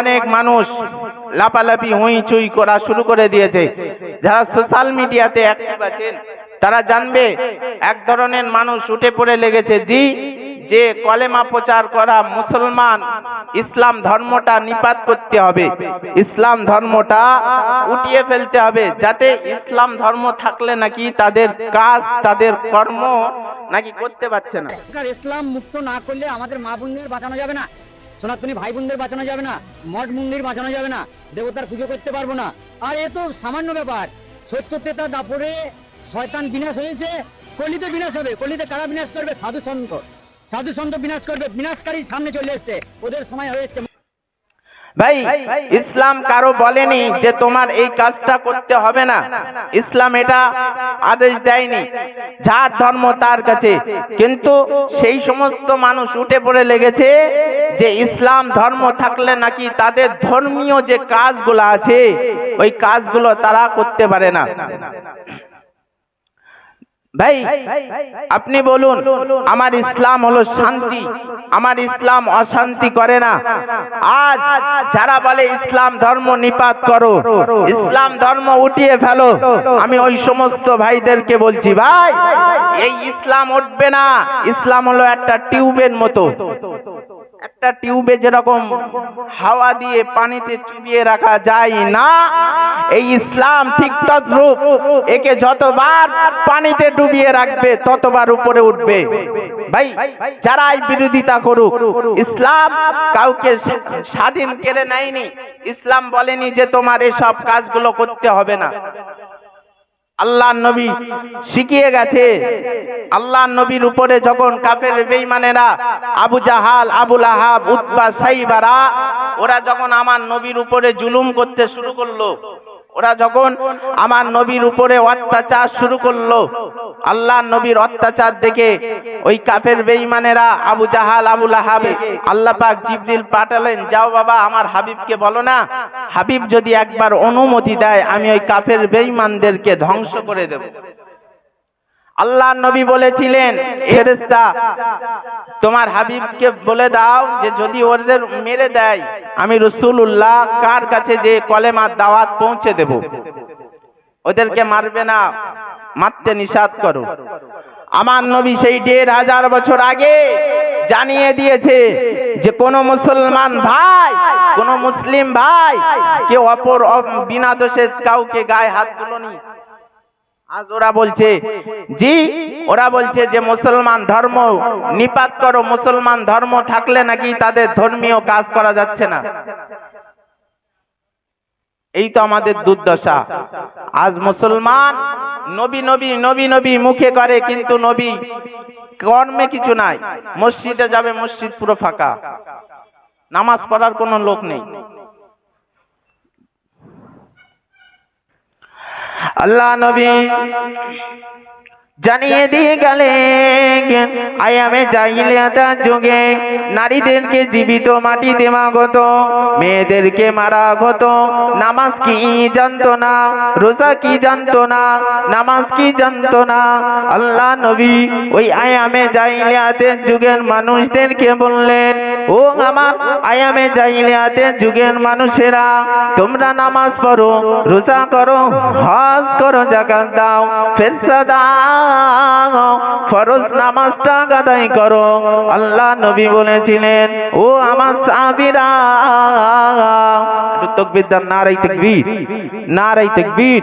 অনেক মানুষ লাপালাপি, হুই চুই করা শুরু করে দিয়েছে। যারা সোশ্যাল মিডিয়াতে অ্যাক্টিভ আছেন, তারা জানবে এক ধরনের মানুষ উঠে পড়ে লেগেছে। জি, যে কলেমা প্রচার করা মুসলমান, ইসলাম ধর্মটা নিপাত করতে হবে। ইসলাম ধর্মটা উঠিয়ে ফেলতে হবে, যাতে ইসলাম ধর্ম থাকলে নাকি তাদের কাজ, তাদের কর্ম নাকি করতে পারছে না। ইসলাম মুক্ত না করলে আমাদের মা বোনদের বাঁচানো যাবে না। সনাতনী ভাই বোনদের বাঁচানো যাবে না, মঠ মন্দির বাঁচানো যাবে না, দেবতার পুজো করতে পারব না। আর এ তো সামান্য ব্যাপার সত্য তেতা দাপড়ে শয়তান বিনাশ হয়েছে, কলিতে বিনাশ হবে, কলিতে কারা বিনাশ করবে? সাধু সন্ত। সাধু সন্ত বিনাশ করবে বিনাশকারী সামনে চলে এসছে, ওদের সময় হয়ে হয়েছে ভাই, ইসলাম কারও বলেনি যে তোমার এই কাজটা করতে হবে না। ইসলাম এটা আদেশ দেয়নি। যার ধর্ম তার কাছে। কিন্তু সেই সমস্ত মানুষ উঠে পড়ে লেগেছে যে ইসলাম ধর্ম থাকলে নাকি তাদের ধর্মীয় যে কাজগুলো আছে, ওই কাজগুলো তারা করতে পারে না। ভাই, আপনি বলুন, আমার ইসলাম হলো শান্তি, আমার ইসলাম অশান্তি করে না। আজ যারা বলে ইসলাম ধর্ম নিপাত করো, ইসলাম ধর্ম উঠিয়ে ফেলো, আমি ওই সমস্ত ভাইদেরকে বলছি, ভাই, এই ইসলাম উঠবে না, ইসলাম হলো একটা টিউবের মতো। একটা টিউবে যেরকম হাওয়া দিয়ে পানিতে চুবিয়ে রাখা যায় না, এই ইসলাম ঠিক তদ্রূপ। একে যতবার পানিতে ডুবিয়ে রাখবে, ততবার উপরে উঠবে। ভাই, যারাই বিরোধিতা করুক, ইসলাম কাউকে স্বাধীন কেড়ে নেয়নি। ইসলাম বলেনি যে তোমার এসব কাজগুলো করতে হবে না। আল্লাহ নবী শিখিয়ে গেছে। আল্লাহ নবীর উপরে যখন কাফের বেঈমানেরা আবু জাহাল আবুল আহাব উৎবা সাইবারা, ওরা যখন আমার নবীর উপরে জুলুম করতে শুরু করল ওরা যখন আমার নবীর উপরে অত্যাচার শুরু করল, আল্লাহ নবীর অত্যাচার দেখে ওই কাফের বেঈমানেরা আবু জাহাল আবুল আহাব আল্লাহ পাক জিবরিল পাঠালেন, যাও বাবা, আমার হাবিবকে বলো না, হাবিব যদি একবার অনুমতি দেয়, আমি ওই কাফের বেঈমানদেরকে ধ্বংস করে দেব। আল্লাহ নবী বলেছিলেন, ফেরেশতা, তোমার হাবিবকে বলে দাও যে যদি ওদের মেরে দেয়, আমি রসুল্লাহ কার কাছে যে কলেমার দাওয়াত পৌঁছে দেব? ওদেরকে মারবে না, মারতে নিষাদ করো। আমার নবী সেই দেড় হাজার বছর আগে জানিয়ে দিয়েছে যে কোন মুসলমান ভাই, কোন মুসলিম ভাই কেউ অপর অপ- বিনা দোষে কাউকে গায়ে হাত তুলনি। আজ ওরা বলছে, জি, ওরা বলছে যে মুসলমান ধর্ম নিপাত করো, মুসলমান ধর্ম থাকলে নাকি তাদের ধর্মীয় কাজ করা যাচ্ছে না। এই তো আমাদের দুর্দশা। আজ মুসলমান নবী নবী নবী নবী মুখে করে, কিন্তু নবী কর্মে কিছু নাই। মসজিদে যাবে, মসজিদ পুরো ফাঁকা। নামাজ পড়ার কোনো লোক নেই। আল্লাহ নবী জানিয়ে দিয়ে গেলেন আয়ামে জাহিলিয়াতার যুগে নারীদেরকে জীবিত মাটিতে মাগত, মেয়েদেরকে মারা হতো নামাজ কি জানতো না, রোজা কি জানতো না, নামাজ কি জানতো না? আল্লাহ নবী ওই আয়ামে জাহিলিয়াতের যুগের মানুষদেরকে বললেন, ও আমার আয়ামে জাহিলিয়াতের যুগের মানুষেরা, তোমরা নামাজ পড়ো, রোজা করো, হজ করো জাকাত দাও ফেরসা দাও ফরজ নামাজটা গাদাই করো। আল্লাহ নবী বলেছিলেন, ও আমার একটু তকবীর দান নারাই তাকবীর নারাই তাকবীর।